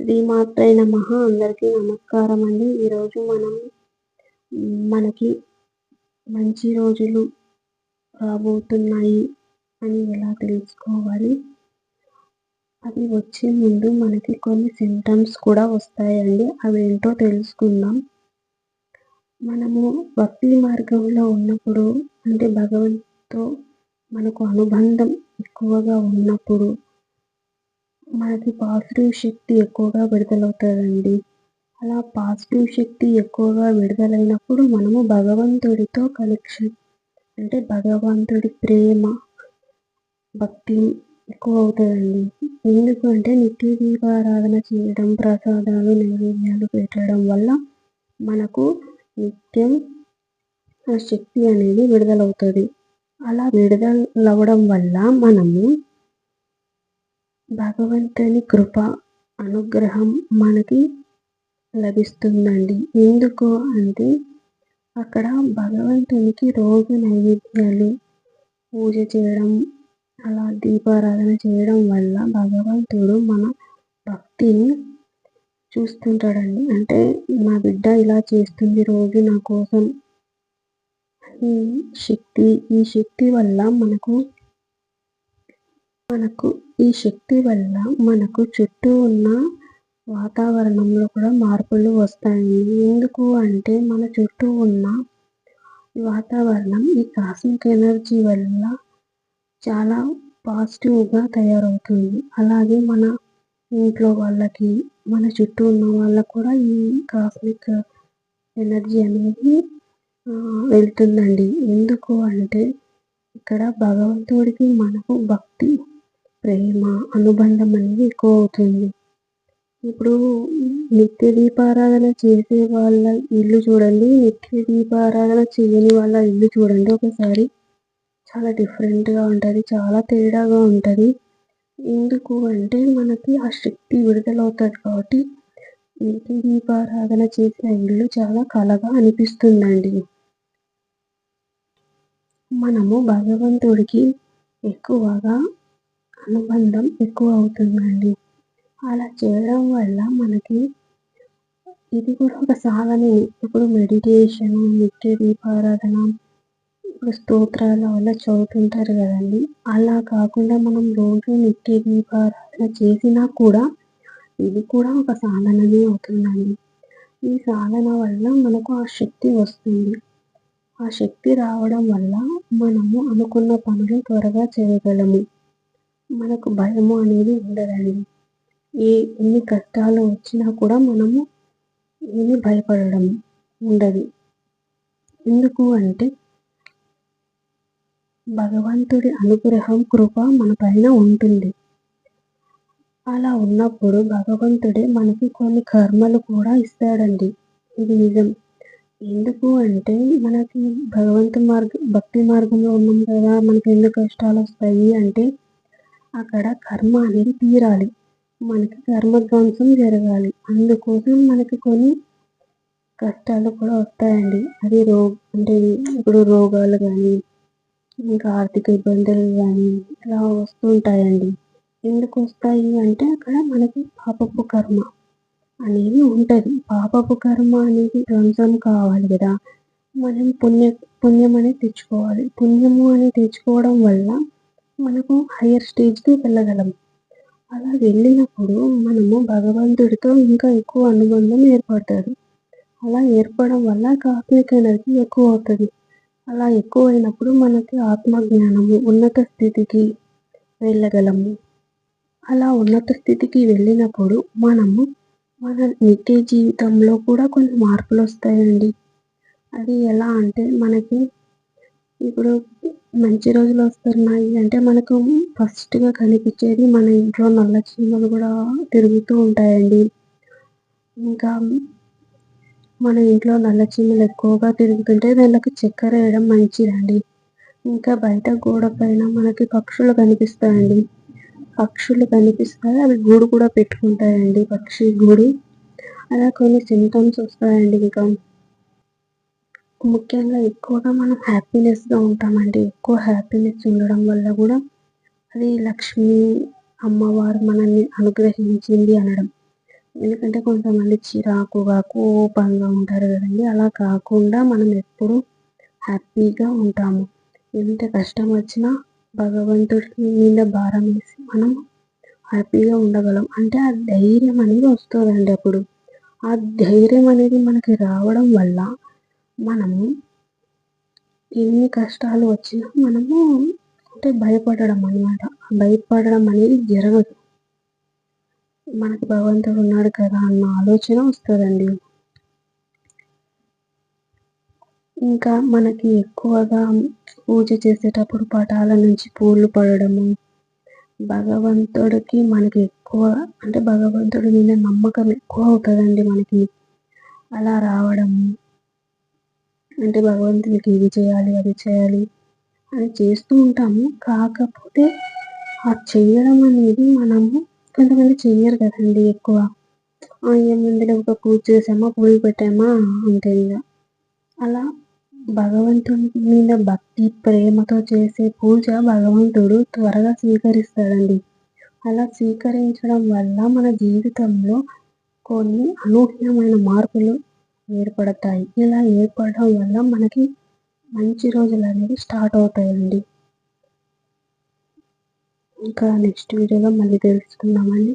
శ్రీమాత్రే నమః. అందరికీ నమస్కారం అండి ఈరోజు మనం మనకి మంచి రోజులు రాబోతున్నాయి అని ఎలా తెలుసుకోవాలి? అవి వచ్చే ముందు మనకి కొన్ని సింటమ్స్ కూడా వస్తాయండి. అవి ఏంటో తెలుసుకుందాం. మనము భక్తి మార్గంలో ఉన్నప్పుడు అంటే భగవంతుతో మనకు అనుబంధం ఎక్కువగా ఉన్నప్పుడు మనకి పాజిటివ్ శక్తి ఎక్కువగా విడుదలవుతుందండి. అలా పాజిటివ్ శక్తి ఎక్కువగా విడుదలైనప్పుడు మనము భగవంతుడితో కనెక్షన్ అంటే భగవంతుడి ప్రేమ భక్తి ఎక్కువ అవుతుందండి. ఎందుకంటే నిత్య దీపారాధన చేయడం ప్రసాదాలు నైవేద్యాలు పెట్టడం వల్ల మనకు నిత్యం ఆ శక్తి అనేది విడుదలవుతుంది. అలా విడుదలవ్వడం వల్ల మనము భగవంతుని కృప అనుగ్రహం మనకి లభిస్తుందండి. ఎందుకు అంటే అక్కడ భగవంతునికి రోజు నైవేద్యాలు పూజ చేయడం అలా దీపారాధన చేయడం వల్ల భగవంతుడు మన భక్తిని చూస్తుంటాడండి. అంటే నా బిడ్డ ఇలా చేస్తుంది రోజు నా కోసం ఈ శక్తి ఈ శక్తి వల్ల మనకు మనకు ఈ శక్తి వల్ల మనకు చుట్టూ ఉన్న వాతావరణంలో కూడా మార్పులు వస్తాయి. ఎందుకు అంటే మన చుట్టూ ఉన్న వాతావరణం ఈ కాస్మిక్ ఎనర్జీ వల్ల చాలా పాజిటివ్గా తయారవుతుంది. అలాగే మన ఇంట్లో వాళ్ళకి మన చుట్టూ ఉన్న వాళ్ళకు కూడా ఈ కాస్మిక్ ఎనర్జీ అనేది వెళ్తుందండి. ఎందుకు అంటే ఇక్కడ భగవంతుడికి మనకు భక్తి ప్రేమ అనుబంధం అనేది ఎక్కువ అవుతుంది. ఇప్పుడు నిత్య దీపారాధన చేసే వాళ్ళ ఇల్లు చూడండి. నిత్య దీపారాధన చేయని వాళ్ళ ఇల్లు చూడండి. ఒకసారి చాలా డిఫరెంట్గా ఉంటుంది. చాలా తేడాగా ఉంటుంది. ఎందుకు అంటే మనకి ఆ శక్తి విడుదలవుతుంది కాబట్టి నిత్య దీపారాధన చేసిన ఇల్లు చాలా కలగా అనిపిస్తుందండి. మనము భగవంతుడికి ఎక్కువగా అనుబంధం ఎక్కువ అవుతుందండి అలా చేయడం వల్ల మనకి ఇది కూడా ఒక సాధనే. ఇప్పుడు మెడిటేషన్ నిత్య దీపారాధన ఇప్పుడు స్తోత్రాల వల్ల చదువుతుంటారు కదండి. అలా కాకుండా మనం రోజు నిత్య దీపారాధన చేసినా కూడా ఇది కూడా ఒక సాధననే అవుతుందండి. ఈ సాధన వల్ల మనకు ఆ శక్తి వస్తుంది. ఆ శక్తి రావడం వల్ల మనము అనుకున్న పనులు త్వరగా చేయగలము. మనకు భయము అనేది ఉండదండి. ఏ ఎన్ని కష్టాలు వచ్చినా కూడా మనము ఏమి భయపడడం ఉండదు. ఎందుకు అంటే భగవంతుడి అనుగ్రహం కృప మన పైన ఉంటుంది. అలా ఉన్నప్పుడు భగవంతుడే మనకి కొన్ని కర్మలు కూడా ఇస్తాడండి. ఇది నిజం. ఎందుకు అంటే మనకి భగవంతు మార్గ భక్తి మార్గంలో ఉన్నాం కదా మనకి ఎన్ని కష్టాలు వస్తాయి అంటే అక్కడ కర్మ అనేది తీరాలి. మనకి కర్మధ్వంసం జరగాలి. అందుకోసం మనకి కొన్ని కష్టాలు కూడా వస్తాయండి. అది రో అంటే ఇప్పుడు రోగాలు కానీ ఇంకా ఆర్థిక ఇబ్బందులు కానీ ఇలా వస్తుంటాయండి. ఎందుకు వస్తాయి అంటే అక్కడ మనకి పాపపు కర్మ అనేది ఉంటుంది. పాపపు కర్మ అనేది ధ్వంసం కావాలి కదా. మనం పుణ్య పుణ్యం అనేది తెచ్చుకోవాలి. పుణ్యము అనేది తెచ్చుకోవడం వల్ల మనకు హయ్యర్ స్టేజ్కి వెళ్ళగలం. అలా వెళ్ళినప్పుడు మనము భగవంతుడితో ఇంకా ఎక్కువ అనుబంధం ఏర్పడుతుంది అలా ఏర్పడడం వల్ల కాస్మిక్ ఎనర్జీ ఎక్కువ అవుతుంది. అలా ఎక్కువ అయినప్పుడు మనకి ఆత్మజ్ఞానము ఉన్నత స్థితికి వెళ్ళగలము. అలా ఉన్నత స్థితికి వెళ్ళినప్పుడు మనము మన నిత్య జీవితంలో కూడా కొన్ని మార్పులు వస్తాయండి. అది ఎలా అంటే మనకి ఇప్పుడు మంచి రోజులు వస్తున్నాయి. అంటే మనకు ఫస్ట్గా కనిపించేది మన ఇంట్లో నల్ల చీమలు కూడా తిరుగుతూ ఉంటాయండి. ఇంకా మన ఇంట్లో నల్ల చీమలు ఎక్కువగా తిరుగుతుంటే వీళ్ళకి చక్కెర వేయడం మంచిదండి. ఇంకా బయట గోడ పైన మనకి పక్షులు కనిపిస్తాయండి. పక్షులు కనిపిస్తాయి. అవి గూడు కూడా పెట్టుకుంటాయండి. పక్షి గూడు. అలా కొన్ని సింటమ్స్ వస్తాయండి ఇంకా. ముఖ్యంగా ఎక్కువగా మనం హ్యాపీనెస్గా ఉంటామండి. ఎక్కువ హ్యాపీనెస్ ఉండడం వల్ల కూడా అది లక్ష్మి అమ్మవారు మనల్ని అనుగ్రహించింది అనడం. ఎందుకంటే కొంతమంది చిరాకుగా కోపంగా ఉంటారు కదండి. అలా కాకుండా మనం ఎప్పుడు హ్యాపీగా ఉంటాము. ఎంత కష్టం వచ్చినా భగవంతుడి మీద భారం వేసి మనం హ్యాపీగా ఉండగలం. అంటే ఆ ధైర్యం అనేది వస్తుందండి అప్పుడు. ఆ ధైర్యం అనేది మనకి రావడం వల్ల మనము ఎన్ని కష్టాలు వచ్చినా మనము అంటే భయపడడం అనమాట భయపడడం అనేది జరగదు. మనకి భగవంతుడు ఉన్నాడు కదా అన్న ఆలోచన వస్తుందండి. ఇంకా మనకి ఎక్కువగా పూజ చేసేటప్పుడు పటాల నుంచి పూలు పడడము భగవంతుడికి మనకి ఎక్కువ అంటే భగవంతుడి మీద నమ్మకం ఎక్కువ అవుతుందండి మనకి. అలా రావడము అంటే భగవంతునికి ఇది చేయాలి అది చేయాలి అని చేస్తూ ఉంటాము. కాకపోతే ఆ చేయడం అనేది మనము కొంతమంది చెయ్యరు కదండి ఎక్కువ. ఏముందిలే ఒక పూజ చేసామా పూజ పెట్టామా అంతే అలా భగవంతుని మీద భక్తి ప్రేమతో చేసే పూజ భగవంతుడు త్వరగా స్వీకరిస్తాడండి. అలా స్వీకరించడం వల్ల మన జీవితంలో కొన్ని అనూహ్యమైన మార్పులు ఏర్పడతాయి. ఇలా ఏర్పడడం వల్ల మనకి మంచి రోజులు అనేవి స్టార్ట్ అవుతాయండి. ఇంకా నెక్స్ట్ వీడియోలో మళ్ళీ తెలుసుకుందామండి.